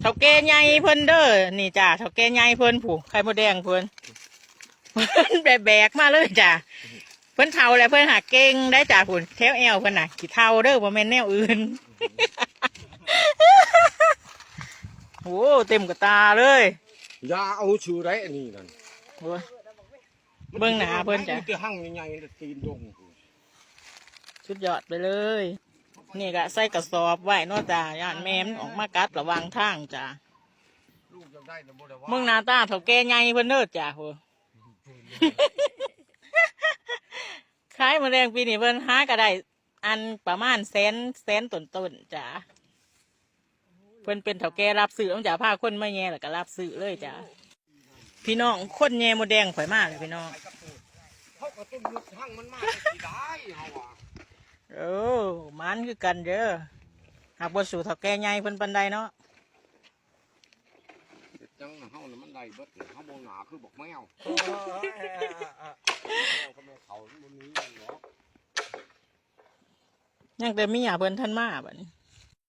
เท่าแก่ใหญ่เพิ่นเด้อนี่จ้าเท่าแก่ใหญ่เพิ่นผูกไข่มดแดงเพิ่นเพิ่นแบกแบกมาเลยจ้าเพิ่นเท่าแล้วเพิ่นหาเก่งได้จ้าผุนแถวแอวเพิ่นน่ะกี่เท่าเด้อบ่แม่นแนวอื่นโอ้เต็มกระตาเลยอย่าเอาชื่อไรอันนี้นั่นโอ้ยเบิ่งหน้าเพิ่นจ้ะมัจะหั่งใหญ่ๆแล้วตีนดงสุดยอดไปเลย นี่ก็ใส่กระสอบไว้เนอกจ้าย่านแม่มนออกมากัดระหวังทางจ้าลูกยังได้นะบ่ได้ว่ามึงหน้าตาเท่าแก่ใหญ่เพิ่นเด้อจ้าโห ขายมะแรงปีนี้เพิ่นหาก็ได้อันประมาณแสนแสนต้นต้นๆจ้าเพิ่นเป็นเถาแก่รับซื้อต้องจ่าผ้าคนไม่แย่แล้วก็รับซื้อเลยจ้าพี่น้องคนแย่มดแดงข่อยมากเลยพี่น้อง เขาก็ต้นยุดหั่งมันมาได้สิได้เฮาอะ เออ มันคือกันเด้อหากบ่สู่เถาแก่ใหญ่เพิ่นปันใดเนาะจังเฮาน่ะมันได้เบิดเลยเฮาบ่หนาคือบอกแมวเขาไม่เขาบ่มีหรอก ยังแต่มีหยาเพิ่นท่านมาบัดนี้